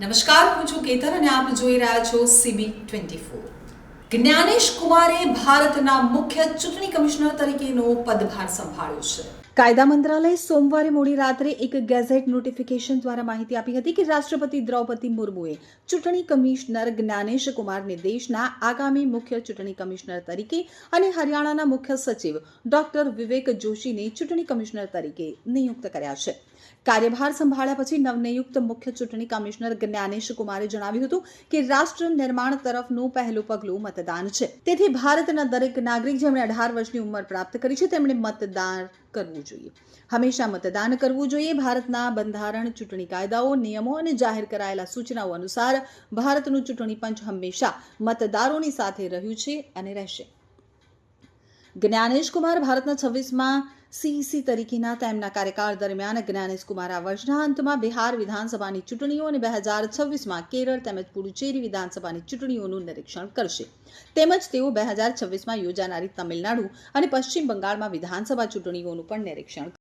નમસ્કાર હું છું કેતન અને આપ જોઈ રહ્યા છો સીબી ટ્વેન્ટી ફોર જ્ઞાનેશ કુમારે ભારતના મુખ્ય ચૂંટણી કમિશનર તરીકેનો પદભાર સંભાળ્યો છે. કાયદા મંત્રાલયે સોમવારે મોડી રાત્રે એક ગેઝેટ નોટિફિકેશન દ્વારા માહિતી આપી હતી કે રાષ્ટ્રપતિ દ્રૌપદી મુર્મુએ ચૂંટણી કમિશનર જ્ઞાનેશ કુમારને દેશના આગામી મુખ્ય ચૂંટણી કમિશનર તરીકે અને હરિયાણાના મુખ્ય સચિવ ડોક્ટર વિવેક જોશીને ચૂંટણી કમિશનર તરીકે નિયુક્ત કર્યા છે. કાર્યભાર સંભાળ્યા પછી નવનિયુક્ત મુખ્ય ચૂંટણી કમિશનર જ્ઞાનેશ કુમારે જણાવ્યું હતું કે રાષ્ટ્ર નિર્માણ તરફનું પહેલું પગલું મતદાન છે. તેથી ભારતના દરેક નાગરિક જેમણે અઢાર વર્ષની ઉંમર પ્રાપ્ત કરી છે, તેમણે મતદાન કરવું જોઈએ. હંમેશા મતદાન કરવું જોઈએ. ભારતના બંધારણ, ચૂંટણી કાયદાઓ, નિયમો અને જાહેર કરાયેલા સૂચનાઓ અનુસાર ભારતનું ચૂંટણી પંચ હંમેશા મતદારોની સાથે રહ્યું છે અને રહેશે. જ્ઞાનેશ કુમાર ભારતના છવ્વીસમાં સીઈસી તરીકેના તેમના કાર્યકાળ દરમિયાન જ્ઞાનેશ કુમાર આ વર્ષના અંતમાં બિહાર વિધાનસભાની ચૂંટણીઓ અને બે હજાર છવ્વીસમાં કેરળ તેમજ પુડુચેરી વિધાનસભાની ચૂંટણીઓનું નિરીક્ષણ કરશે. તેમજ તેઓ બે હજાર છવ્વીસમાં યોજાનારી તમિલનાડુ અને પશ્ચિમ બંગાળમાં વિધાનસભા ચૂંટણીઓનું પણ નિરીક્ષણ